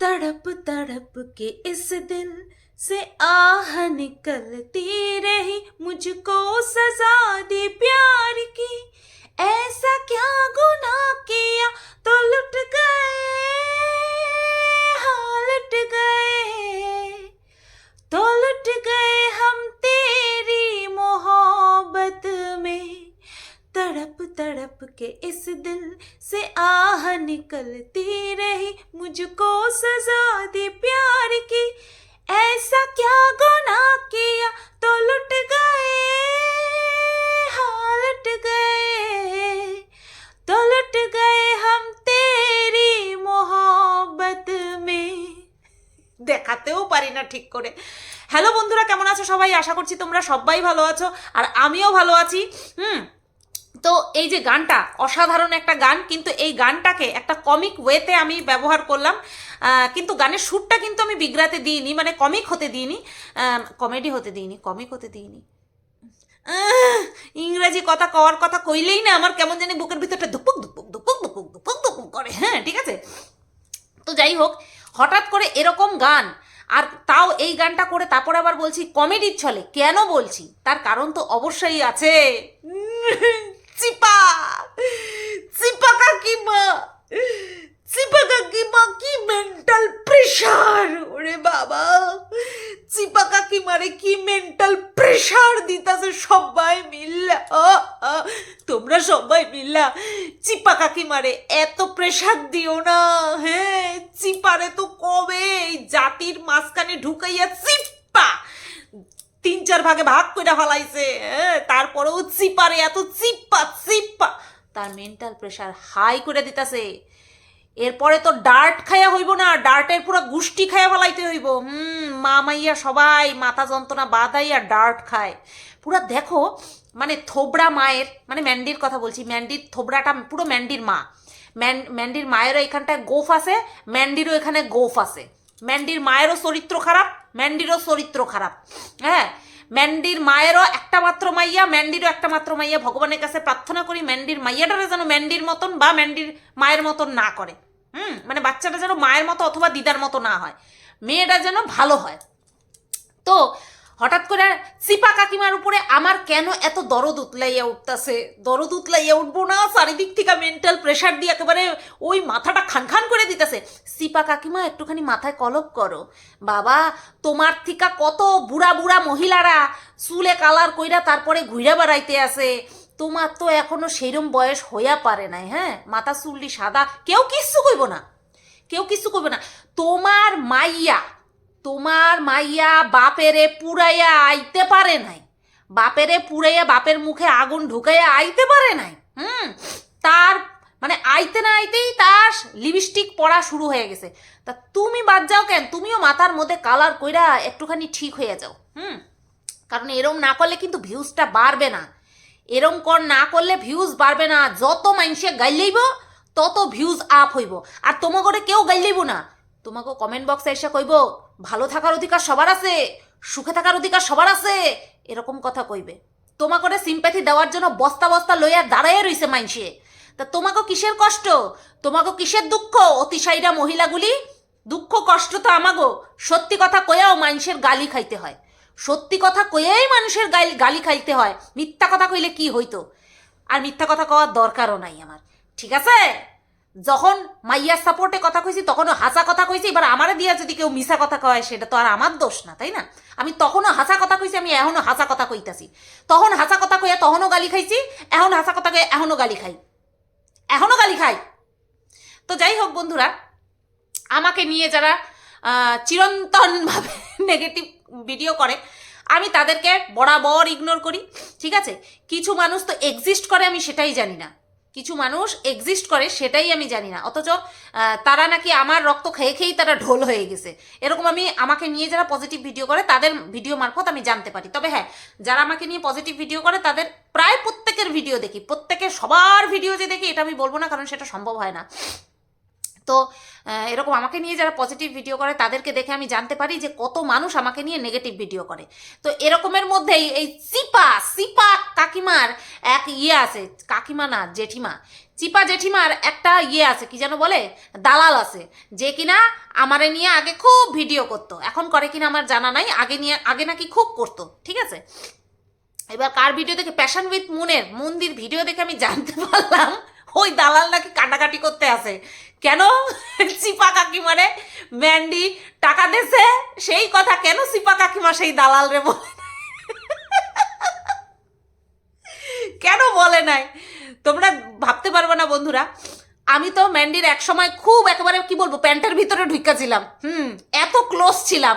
तड़प तड़प के इस दिल से आह निकलती रही मुझको सजा दी प्यार की। ऐसा क्या गुना किया? तो लुट गए हाँ लुट गए। तो लुट गए हम तेरी तड़प तड़प के इस दिल से आह निकलती रही मुझको सजा दी प्यार की ऐसा क्या गुनाह किया तो लुट गए हाँ लुट गए तो लुट गए हम तेरी मोहब्बत में দেখাতেও পারি না ঠিক করে হ্যালো বন্ধুরা কেমন আছো সবাই আশা করছি তোমরা সবাই ভালো আছো আর আমিও ভালো আছি হুম তো এই যে গানটা, অসাধারণ একটা গান, কিন্তু এই গানটাকে একটা কমিক ওয়েতে আমি ব্যবহার করলাম। কিন্তু গানের সুরটা কিন্তু আমি বিগড়াতে দিইনি মানে কমিক হতে দিইনি। কমেডি হতে দিইনি কমিক হতে দিইনি। ইংরেজি কথা কওয়ার কথা কইলেই না আমার কেমন জানি বুকের ভিতরটা দুপুক দুপুক দুপুক দুপুক দুপুক দুপুক করে। হ্যাঁ ঠিক আছে? তো যাই হোক, হঠাৎ করে এরকম গান, আর তাও এই গানটা করে তারপর আবার বলছি কমেডির ছলে কেন বলছি? তার কারণ তো অবশ্যই আছে। চিপা চিপা কাকিমা চিপা কাকিমা কি মেন্টাল প্রেশার ওরে বাবা চিপা কাকিমারে কি মেন্টাল প্রেশার দিতাছে সবাই মিল্লা তোমরা সবাই মিল্লা চিপা কাকিমারে এত প্রেশার দিও না হ্যাঁ চিপারে তো কবে জাতির মাঝখানে ঢুকাইয়া চিপ্পা তিন চার ভাগে ভাগ করে ফেলাইছে হ্যাঁ তারপরেও চিপারে, এত চিপ্পা চিপ্পা তার মেন্টাল প্রেশার হাই করে দিতাছে। এরপরে তো ডার্ট খাইয়া হইব না ডার্টের পুরো গুষ্টি খাইয়া ফেলাইতে হইব। হুম, মা মাইয়া সবাই মাথা যন্ত্রণা বাদাইয়া ডার্ট খায়। পুরা দেখো মানে থোবড়া মায়ের মানে ম্যান্ডির কথা বলছি, ম্যান্ডির থোবড়াটা পুরো ম্যান্ডির মা। ম্যান, ম্যান্ডির মায়েরও এখানটায় গোফ আছে, ম্যান্ডিরও এখানে গোফ আছে। ম্যান্ডির মায়েরও চরিত্র খারাপ ম্যান্ডিরও চরিত্র খারাপ। হ্যাঁ? ম্যান্ডির মায়েরও একটা মাত্র মাইয়া, ম্যান্ডিরও একটা মাত্র মাইয়া। ভগবানের কাছে প্রার্থনা করি ম্যান্ডির মাইয়াটারে যেন ম্যান্ডির মতন বা ম্যান্ডির মায়ের মতন না করে। হুম? মানে বাচ্চাটা যেন মায়ের মতো অথবা দিদার মতো না হয়। মেয়েটা যেন ভালো হয়। তো হঠাৎ করে চিপা কাকিমার উপরে আমার কেন এত দরদ উতলাইয়া উঠতেছে? দরদ উতলাইয়া উঠবো না চারিদিক থেকে মেন্টাল প্রেশার দিয়ে একেবারে ওই মাথাটা খান খান করে দিতেছে। চিপা কাকিমা, একটুখানি মাথায় কলপ করো। বাবা, তোমার থিকা কত বুড়া বুড়া মহিলারা চুলে কালার কইরা তারপরে ঘুরে বেড়াইতে আছে। তোমার তো এখনও সেইরম বয়স হইয়া পারে নাই হ্যাঁ? মাথা চুল্লি সাদা, কেউ কিচ্ছু কইব না। কেউ কিছু করবে না। তোমার মাইয়া তোমার মাইয়া বাপেরে পুরাইয়া আইতে পারে নাই। বাপেরে পুরাইয়া বাপের মুখে আগুন ঢুকাইয়া আইতে পারে নাই। হুম, তার মানে আইতে না আইতেই তার লিপস্টিক পড়া শুরু হয়ে গেছে। তা তুমি বাদ যাও কেন? তুমিও মাথার মধ্যে কালার কইরা একটুখানি ঠিক হয়ে যাও। হুম, কারণ এরম না করলে কিন্তু ভিউজটা বাড়বে না। এরম কর না করলে ভিউজ বাড়বে না। যত মানুষে গাইলেইব, তত ভিউজ আপ হইব। আর তোমাকে কেউ গাইলেইব না। তোমাকে কমেন্ট বক্সে এসে কইব, ভালো থাকার অধিকার সবার আছে, সুখে থাকার অধিকার সবার আছে, এরকম কথা কইবে। তোমাকে সিম্প্যাথি দেওয়ার জন্য বস্তা বস্তা লইয়া দাঁড়াইয়া রইছে মাইনসে। তা তোমাকে কিসের কষ্ট? তোমাকে কিসের দুঃখ? অতিশাইরা মহিলাগুলি, দুঃখ কষ্ট তো আমাগো। সত্যি কথা কয়েও মানুষের গালি খাইতে হয়। সত্যি কথা কয়েই মানুষের গালি গালি খাইতে হয়। মিথ্যা কথা কইলে কি হইতো? আর মিথ্যা কথা কওয়ার দরকারও নাই আমার। ঠিক আছে? যখন মাইয়ার সাপোর্টে কথা কইছি, তখনও হাসা কথা কইছি, এবার আমারে দিয়া যদি কেউ মিশা কথা কয়, সেটা তো আর আমার দোষ না, তাই না? আমি তখনও হাসা কথা কইছি, আমি এখনও হাসা কথা কইতাছি। তখন হাসা কথা কইয়া তখনও গালি খাইছি, এখন হাসা কথা কইয়া এখনও গালি খাই। এখনও গালি খাই। তো যাই হোক বন্ধুরা, আমাকে নিয়ে যারা চিরন্তনভাবে নেগেটিভ ভিডিও করে, আমি তাদেরকে বরাবর ইগনোর করি, ঠিক আছে? কিছু মানুষ তো এক্সিস্ট করে, আমি সেটাই জানি না। কিছু মানুষ এক্সিস্ট করে সেটাই আমি জানি না। অথচ তারা নাকি আমার রক্ত খেয়ে খেয়েই তারা ঢোল হয়ে গেছে। এরকম আমি আমাকে নিয়ে যারা পজিটিভ ভিডিও করে, তাদের ভিডিও মারফত আমি জানতে পারি। তবে হ্যাঁ যারা আমাকে নিয়ে পজিটিভ ভিডিও করে, তাদের প্রায় প্রত্যেকের ভিডিও দেখি। প্রত্যেকের সবার ভিডিও যে দেখি, এটা আমি বলব না, কারণ সেটা সম্ভব হয় না। তো এরকম আমাকে নিয়ে যারা পজিটিভ ভিডিও করে, তাদেরকে দেখে আমি জানতে পারি যে কত মানুষ আমাকে নিয়ে নেগেটিভ ভিডিও করে। তো এরকমের মধ্যেই এই চিপা সিপা কাকিমার এক ইয়ে আছে, কাকিমা না, জেঠিমা। চিপা জেঠিমার একটা ইয়ে আছে, কি যেন বলে? দালাল আছে, যে কিনা আমারে নিয়ে আগে খুব ভিডিও করতো। এখন করে কিনা আমার জানা নাই, আগে নিয়ে, আগে নাকি খুব করতো, ঠিক আছে? এবার কার ভিডিও দেখে? প্যাশন উইথ মুনের মন্দির ভিডিও দেখে আমি জানতে পারলাম। ওই দালাল নাকি কাটাকাটি করতে আসে। কেন? চিপা কাকিমারে ম্যান্ডি টাকা দেছে, সেই কথা কেন চিপা কাকিমা সেই দালাল রে বলে কেন বলে নাই? তোমরা ভাবতে পারবে না বন্ধুরা, আমি তো ম্যান্ডির এক সময় খুব একেবারে, কি বলব, প্যান্টের ভিতরে ঢুকাছিলাম হুম, এত ক্লোজ ছিলাম।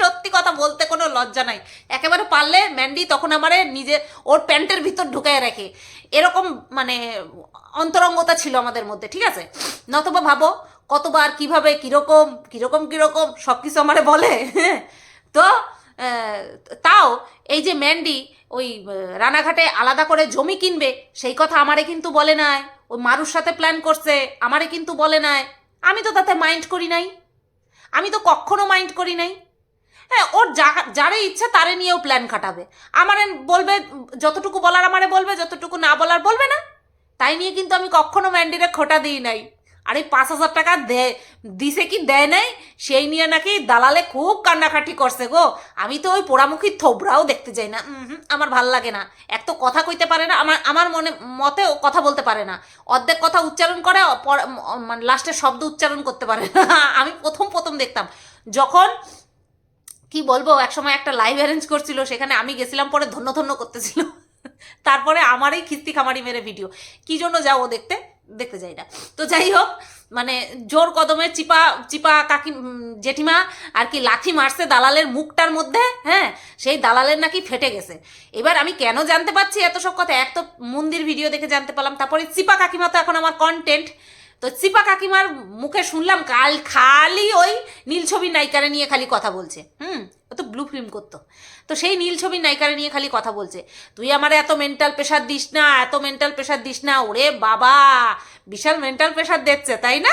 সত্যি কথা বলতে কোনো লজ্জা নাই। একেবারে পারলে ম্যান্ডি তখন আমারে নিজে ওর প্যান্টের ভিতর ঢুকায় রাখে। এরকম মানে অন্তরঙ্গতা ছিল আমাদের মধ্যে, ঠিক আছে? নতবা ভাবো কতবার কীভাবে, কীরকম কীরকম কীরকম সব কিছু আমারে বলে। তো তাও এই যে ম্যান্ডি ওই রানাঘাটে আলাদা করে জমি কিনবে, সেই কথা আমারে কিন্তু বলে নাই। ওই মারুর সাথে প্ল্যান করছে, আমারে কিন্তু বলে নাই। আমি তো তাতে মাইন্ড করি নাই। আমি তো কখনো মাইন্ড করি নাই। হ্যাঁ ওর যা যারে ইচ্ছা তারে নিয়েও প্ল্যান খাটাবে। আমারে বলবে, যতটুকু বলার আমারে বলবে, যতটুকু না বলার বলবে না। তাই নিয়ে কিন্তু আমি কখনো ম্যান্ডিরে খোটা দিই নাই। আর এই পাঁচ হাজার টাকা দেয় দিছে কি দেয় নাই, সেই নিয়ে নাকি দালালে খুব কান্নাকাটি করছে গো। আমি তো ওই পোড়ামুখী থোবরাও দেখতে যাই না। আমার ভালো লাগে না। এক তো কথা কইতে পারে না, আমার আমার মনে মতেও কথা বলতে পারে না। অর্ধেক কথা উচ্চারণ করে মানে লাস্টে শব্দ উচ্চারণ করতে পারে না। আমি প্রথম প্রথম দেখতাম। যখন কি বলব এক সময় একটা লাইভ অ্যারেঞ্জ করছিল, সেখানে আমি গেছিলাম, পরে ধন্য ধন্য করতেছিল। তারপরে আমারই খিস্তি খামারি মেরে ভিডিও কি জন্য যাও দেখতে? দেখতে যাই না। তো যাই হোক মানে জোর কদমে চিপা চিপা কাকি জেঠিমা আর কি লাথি মারছে দালালের মুখটার মধ্যে হ্যাঁ? সেই দালালের নাকি ফেটে গেছে। এবার আমি কেন জানতে পারছি এত সব কথা? এক তো মন্দির ভিডিও দেখে জানতে পারলাম, তারপরে চিপা কাকিমা তো এখন আমার কন্টেন্ট তো চিপা কাকিমার মুখে শুনলাম কাল খালি ওই নীল ছবির নায়িকারে নিয়ে খালি কথা বলছে। হুম, ও তো ব্লু ফিল্ম করতো। তো সেই নীল ছবির নায়িকারে নিয়ে খালি কথা বলছে। তুই আমার এত মেন্টাল প্রেশার দিস না, এত মেন্টাল প্রেশার দিস না, ওরে বাবা! বিশাল মেন্টাল প্রেশার দিচ্ছে, তাই না?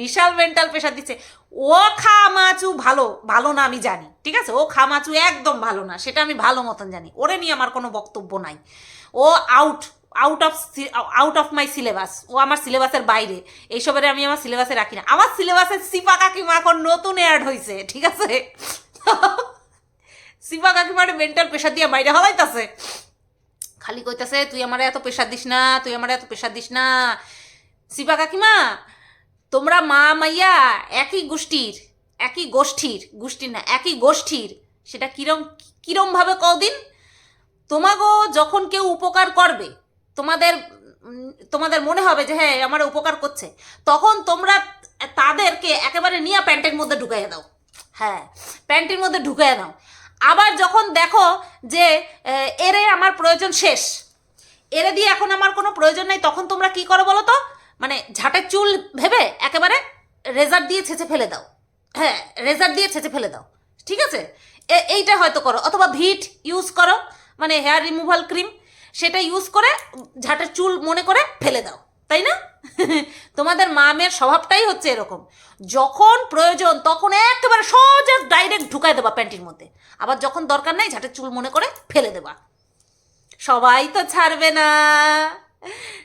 বিশাল মেন্টাল প্রেশার দিচ্ছে। ও খামাচু ভালো ভালো না আমি জানি, ঠিক আছে? ও খামাচু একদম ভালো না, সেটা আমি ভালো মতন জানি। ওরে নিয়ে আমার কোনো বক্তব্য নাই। ও out out of out of my syllabus ও আমার সিলেবাসের বাইরে। এইসবের আমি আমার সিলেবাসে রাখি না। আমার সিলেবাসের সিপা কাকিমা এখন নতুন অ্যাড হয়েছে ঠিক আছে? সিপা কাকিমার মেন্টাল প্রেশার দিয়ে বাইরে হলাইতাছে। খালি কইতাছে, তুই আমার এত প্রেশার দিস না, তুই আমার এত প্রেশার দিস না। সিপা কাকিমা, তোমরা মা মাইয়া একই গোষ্ঠীর একই গোষ্ঠীর গোষ্ঠীর না, একই গোষ্ঠীর, সেটা কিরম, কিরমভাবে কদিন? তোমাগো যখন কেউ উপকার করবে তোমাদের তোমাদের মনে হবে যে হ্যাঁ আমার উপকার করছে। তখন তোমরা তাদেরকে একেবারে নিয়ে প্যান্টের মধ্যে ঢুকাইয়ে দাও। হ্যাঁ প্যান্টের মধ্যে ঢুকাইয়ে দাও। আবার যখন দেখো যে এরে আমার প্রয়োজন শেষ, এরে দিয়ে এখন আমার কোনো প্রয়োজন নেই, তখন তোমরা কি করো বলো তো? মানে ঝাঁটের চুল ভেবে একেবারে রেজার দিয়ে ছেঁচে ফেলে দাও। হ্যাঁ রেজার দিয়ে ছেঁচে ফেলে দাও। ঠিক আছে? এইটা হয়তো করো। অথবা ভিট ইউজ করো। মানে হেয়ার রিমুভাল ক্রিম। সেটা ইউজ করে ঝাঁটের চুল মনে করে ফেলে দাও, তাই না? তোমাদের মা মেয়ের স্বভাবটাই হচ্ছে এরকম। যখন প্রয়োজন তখন একেবারে সোজা ডাইরেক্ট ঢুকাই দেবা প্যান্টির মধ্যে। আবার যখন দরকার নাই ঝাঁটের চুল মনে করে ফেলে দেবা। সবাই তো ছাড়বে না,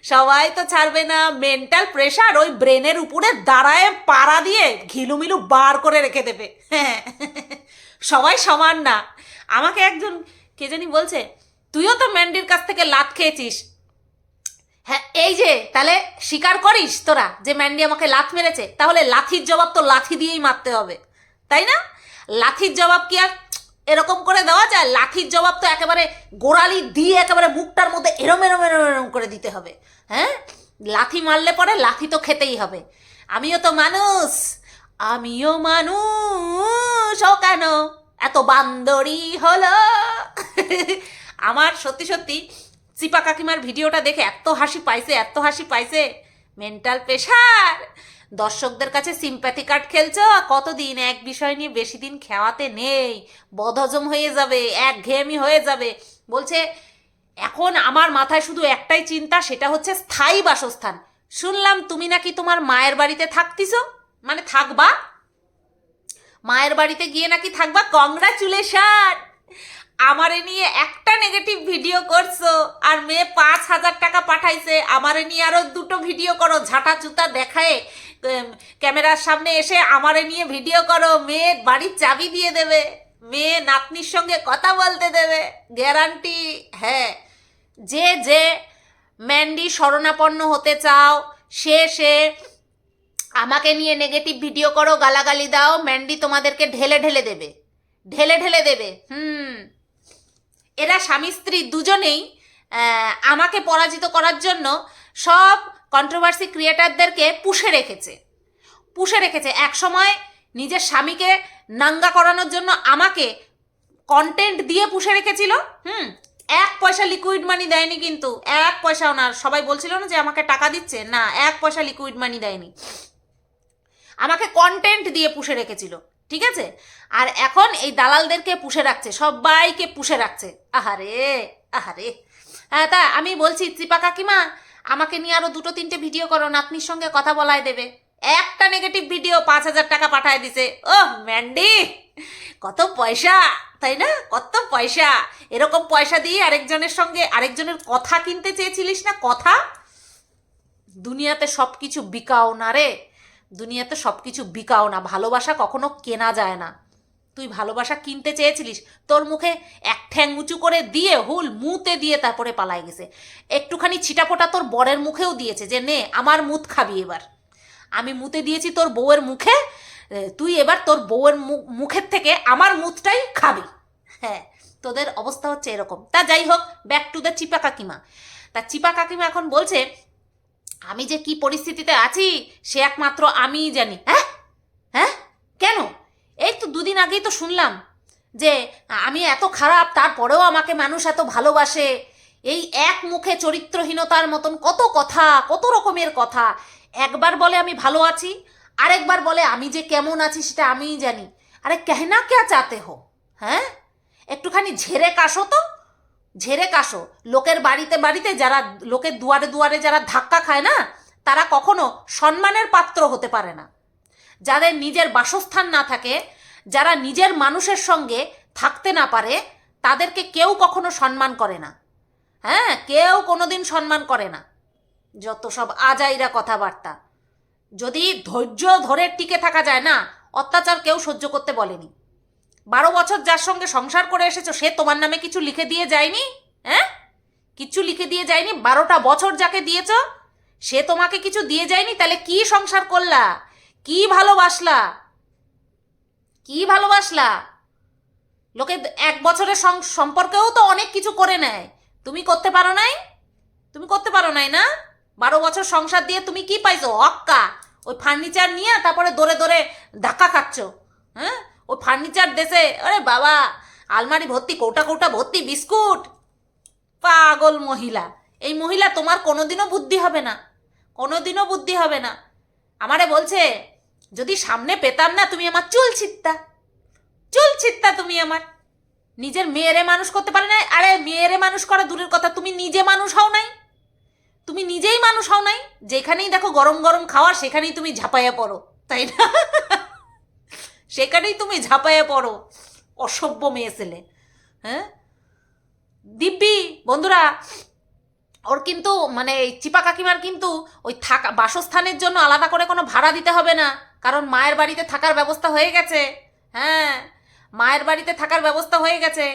সবাই তো ছাড়বে না। মেন্টাল প্রেশার ওই ব্রেনের উপরে দাঁড়ায় পাড়া দিয়ে ঘিলুমিলু বার করে রেখে দেবে। হ্যাঁ সবাই সমান না। আমাকে একজন কে জানি বলছে তুইও তো ম্যান্ডির কাছ থেকে লাত খেয়েছিস। হ্যাঁ এই যে, তাহলে স্বীকার করিস তোরা যে ম্যান্ডি আমাকে লাথ মেরেছে, তাহলে লাথির জবাব তো লাথি দিয়েই মারতে হবে, তাই না? লাথির জবাব কি আর এরকম করে দেওয়া যায়? লাথির জবাব তো একেবারে গোড়ালি দিয়ে একেবারে মুখটার মধ্যে এরম এরম এরম এরম করে দিতে হবে হ্যাঁ? লাথি মারলে পরে লাথি তো খেতেই হবে। আমিও তো মানুষ, আমিও মানুষ কেন? এত বান্দরি হলো। আমার সত্যি সত্যি চিপা কাকিমার ভিডিওটা দেখে এত হাসি পাইছে, এত হাসি পাইছে। মেন্টাল প্রেশার দর্শকদের কাছে সিম্প্যাথি কার্ড খেলছো? কতদিন এক বিষয় নিয়ে বেশি দিন খেওয়াতে নেই। বদহজম হয়ে যাবে এক ঘেয়েমি হয়ে যাবে। বলছে, এখন আমার মাথায় শুধু একটাই চিন্তা, সেটা হচ্ছে স্থায়ী বাসস্থান। শুনলাম তুমি নাকি তোমার মায়ের বাড়িতে থাকতিস মানে থাকবা? মায়ের বাড়িতে গিয়ে নাকি থাকবা? কংগ্রাচুলেশন আমারে নিয়ে একটা নেগেটিভ ভিডিও করছ আর মেয়ে পাঁচ হাজার টাকা পাঠাইছে, আমারে নিয়ে আরও দুটো ভিডিও করো ঝাঁটা চুতা দেখায় ক্যামেরার সামনে এসে আমারে নিয়ে ভিডিও করো, মেয়ে বাড়ির চাবি দিয়ে দেবে, মেয়ে নাতনির সঙ্গে কথা বলতে দেবে গ্যারান্টি হ্যাঁ যে যে ম্যান্ডি শরণাপন্ন হতে চাও, সে সে আমাকে নিয়ে নেগেটিভ ভিডিও করো, গালাগালি দাও ম্যান্ডি তোমাদেরকে ঢেলে ঢেলে দেবে, ঢেলে ঢেলে দেবে, হুম। এরা স্বামী স্ত্রী দুজনেই আমাকে পরাজিত করার জন্য সব কন্ট্রোভার্সি ক্রিয়েটারদেরকে পুষে রেখেছে। পুষে রেখেছে। এক সময় নিজের স্বামীকে নাঙ্গা করানোর জন্য আমাকে কন্টেন্ট দিয়ে পুষে রেখেছিল। হুম, এক পয়সা লিকুইড মানি দেয়নি কিন্তু। এক পয়সা ওনার, সবাই বলছিল না যে আমাকে টাকা দিচ্ছে? না, এক পয়সা লিকুইড মানি দেয়নি। আমাকে কন্টেন্ট দিয়ে পুষে রেখেছিল। ঠিক আছে? আর এখন এই দালালদেরকে পুষে রাখছে, সবাইকে পুষে রাখছে। আহারে আহারে। হ্যাঁ তা আমি বলছি, ত্রিপা কাকিমা, আমাকে নিয়ে আরও দুটো তিনটে ভিডিও করো, নাতনির সঙ্গে কথা বলায় দেবে। একটা নেগেটিভ ভিডিও পাঁচ হাজার টাকা পাঠায় দিছে। ও ম্যান্ডি, কত পয়সা, তাই না? কত পয়সা। এরকম পয়সা দিয়ে আরেকজনের সঙ্গে আরেকজনের কথা কিনতে চেয়েছিলিস না? কথা? দুনিয়াতে সব কিছু বিকাও না রে। দুনিয়াতে সব কিছু বিকাও না, ভালোবাসা কখনো কেনা যায় না। তুই ভালোবাসা কিনতে চেয়েছিলিস, তোর মুখে এক ঠ্যাং উঁচু করে দিয়ে হুল মুতে দিয়ে তারপরে পালাই গেছে। একটুখানি ছিটাফোটা তোর বরের মুখেও দিয়েছে যে, নে, আমার মুত খাবি এবার। আমি মুতে দিয়েছি তোর বউয়ের মুখে তুই এবার তোর বউয়ের মুখের থেকে আমার মুতটাই খাবি। হ্যাঁ তোদের অবস্থা হচ্ছে এরকম। তা যাই হোক ব্যাক টু দ্য চিপা কাকিমা। তা চিপা কাকিমা এখন বলছে আমি যে কি পরিস্থিতিতে আছি, সে একমাত্র আমিই জানি। হ্যাঁ? হ্যাঁ? কেন? এই তো দুদিন আগেই তো শুনলাম যে আমি এত খারাপ, তারপরেও আমাকে মানুষ এত ভালোবাসে। এই এক মুখে চরিত্রহীনতার মতন কত কথা, কত রকমের কথা। একবার বলে আমি ভালো আছি, আরেকবার বলে আমি যে কেমন আছি সেটা আমিই জানি। আরে কেহনা কে চাতে হো? হ্যাঁ? একটুখানি ঝেড়ে কাশো তো। ঝেড়ে কাশো। লোকের বাড়িতে বাড়িতে যারা লোকের দুয়ারে দুয়ারে যারা ধাক্কা খায় না, তারা কখনো সম্মানের পাত্র হতে পারে না। যাদের নিজের বাসস্থান না থাকে, যারা নিজের মানুষের সঙ্গে থাকতে না পারে, তাদেরকে কেউ কখনো সম্মান করে না। হ্যাঁ কেউ কোনোদিন সম্মান করে না। যত সব আজাইরা কথাবার্তা। যদি ধৈর্য ধরে টিকে থাকা যায় না, অত্যাচার কেউ সহ্য করতে বলেনি। বারো বছর যার সঙ্গে সংসার করে এসেছ, সে তোমার নামে কিছু লিখে দিয়ে যায়নি? হ্যাঁ? কিছু লিখে দিয়ে যায়নি? বারোটা বছর যাকে দিয়েছ, সে তোমাকে কিছু দিয়ে যায়নি? তাহলে কি সংসার করলা? কি ভালোবাসলা? কি ভালোবাসলা? লোকে এক বছরের সম্পর্কেও তো অনেক কিছু করে নেয়। তুমি করতে পারো নাই? তুমি করতে পারো নাই না? বারো বছর সংসার দিয়ে তুমি কি পাইছো? অক্কা। ওই ফার্নিচার নিয়ে তারপরে দৌড়ে দৌড়ে ধাক্কা খাচ্ছ। হ্যাঁ? ওই ফার্নিচার দেশে। আরে বাবা, আলমারি ভর্তি, কৌটা কৌটা ভর্তি, বিস্কুট। পাগল মহিলা। এই মহিলা তোমার কোনোদিনও বুদ্ধি হবে না। কোনোদিনও বুদ্ধি হবে না। আমারে বলছে, যদি সামনে পেতাম না, তুমি আমার চুল ছিটতা। চুল ছিটতা তুমি আমার। নিজের মেয়েরে মানুষ করতে পারে না আরে মেয়েরে মানুষ করা দূরের কথা, তুমি নিজে মানুষ হও নাই। তুমি নিজেই মানুষ হও নাই। যেখানেই দেখো গরম গরম খাওয়া, সেখানেই তুমি ঝাঁপাইয়া পড়ো, তাই না? সেখানেই তুমি ঝাঁপাইয়া পড়ো, অসভ্য মেয়ে ছেলে। হ্যাঁ? দিব্যি, বন্ধুরা, ওর কিন্তু মানে চিপা কাকিমার কিন্তু ওই থাকা, বাসস্থানের জন্য আলাদা করে কোনো ভাড়া দিতে হবে না, কারণ মায়ের বাড়িতে থাকার ব্যবস্থা হয়ে গেছে। হ্যাঁ? মায়ের বাড়িতে থাকার ব্যবস্থা হয়ে গেছে।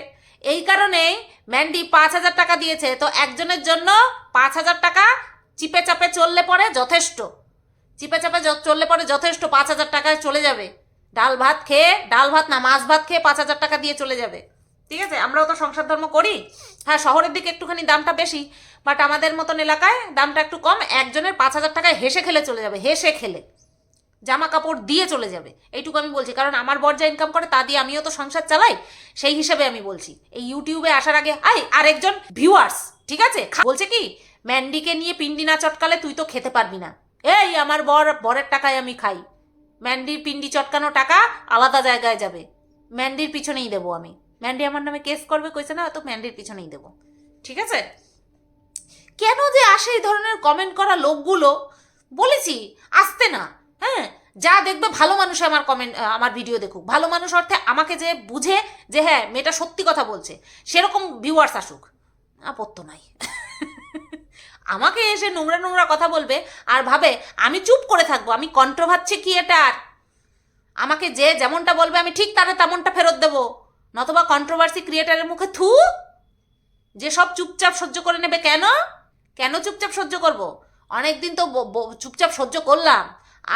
এই কারণেই ম্যান্ডি পাঁচ হাজার টাকা দিয়েছে, তো একজনের জন্য পাঁচ হাজার টাকা চিপে চাপে চললে পরে যথেষ্ট। চিপে চাপে চললে পরে যথেষ্ট, পাঁচ হাজার টাকায় চলে যাবে। ডাল ভাত খেয়ে, ডাল ভাত না, মাছ ভাত খেয়ে পাঁচ হাজার টাকা দিয়ে চলে যাবে। ঠিক আছে? আমরাও তো সংসার ধর্ম করি। হ্যাঁ শহরের দিকে একটুখানি দামটা বেশি বাট আমাদের মতন এলাকায় দামটা একটু কম, একজনের পাঁচ হাজার টাকায় হেসে খেলে চলে যাবে, হেসে খেলে। জামা কাপড় দিয়ে চলে যাবে, এইটুকু আমি বলছি, কারণ আমার বর যা ইনকাম করে, তা দিয়ে আমিও তো সংসার চালাই, সেই হিসেবে আমি বলছি। এই ইউটিউবে আসার আগে আই আরেকজন ভিউয়ার্স ঠিক আছে? বলছে কি ম্যান্ডিকে নিয়ে পিন্ডি না চটকালে তুই তো খেতে পারবি না। এই, আমার বর, বরের টাকায় আমি খাই। ম্যান্ডির পিন্ডি চটকানো টাকা আলাদা জায়গায় যাবে। ম্যান্ডির পিছনেই দেবো আমি। ম্যান্ডি আমার নামে কেস করবে, কইছে না, তো ম্যান্ডির পিছনেই দেবো। ঠিক আছে? কেন যে আসে এই ধরনের কমেন্ট করা লোকগুলো? বলেছি, আসতে না। হ্যাঁ যা দেখবে ভালো মানুষ আমার কমেন্ট আমার ভিডিও দেখুক। ভালো মানুষ অর্থে আমাকে যে বুঝে যে হ্যাঁ মেয়েটা সত্যি কথা বলছে, সেরকম ভিউয়ার্স আসুক। আপত্ত নাই। আমাকে এসে নোংরা নোংরা কথা বলবে আর ভাবে, আমি চুপ করে থাকব, আমি কন্ট্রোভার্সি কি এটার? আমাকে যে যেমনটা বলবে, আমি ঠিক তারে তেমনটা ফেরত দেবো। নতবা কন্ট্রোভার্সি ক্রিয়েটারের মুখে থু। যে সব চুপচাপ সহ্য করে নেবে কেন? কেন চুপচাপ সহ্য করব? অনেকদিন তো চুপচাপ সহ্য করলাম।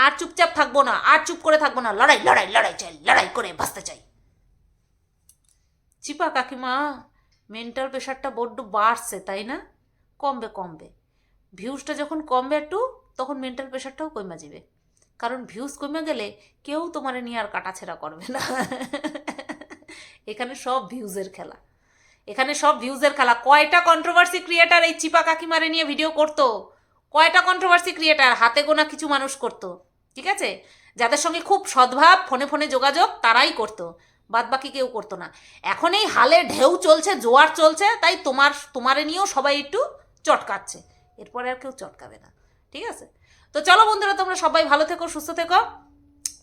আর চুপচাপ থাকব না, আর চুপ করে থাকব না। লড়াই লড়াই লড়াই চাই, লড়াই করে বাঁচতে চাই। চিপা কাকিমা মেন্টাল প্রেশারটা বড্ড বাড়ছে, তাই না? কমবে কমবে। ভিউজটা যখন কমবে একটু, তখন মেন্টাল প্রেশারটাও কমে যাবে। কারণ ভিউজ কমে গেলে কেউ তোমার নিয়ে আর কাটাছেড়া করবে না। এখানে সব ভিউজের খেলা। এখানে সব ভিউজের খেলা। কয়টা কন্ট্রোভার্সি ক্রিয়েটার এই চিপা কাকিমারে নিয়ে ভিডিও করতো? কয়টা কন্ট্রোভার্সি ক্রিয়েটার হাতে গোনা কিছু মানুষ করতো। ঠিক আছে? যাদের সঙ্গে খুব সদ্ভাব, ফোনে ফোনে যোগাযোগ, তারাই করতো। বাদ বাকি কেউ করতো না। এখন এই হালে ঢেউ চলছে, জোয়ার চলছে, তাই তোমার, তোমারে নিয়েও সবাই একটু চটকাচ্ছে। এরপরে আর কেউ চটকাবে না, ঠিক আছে? তো চলো বন্ধুরা, তোমরা সবাই ভালো থেকো, সুস্থ থেকো।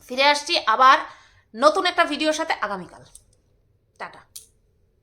ফিরে আসছি আবার নতুন একটা ভিডিওর সাথে আগামীকাল। টাটা।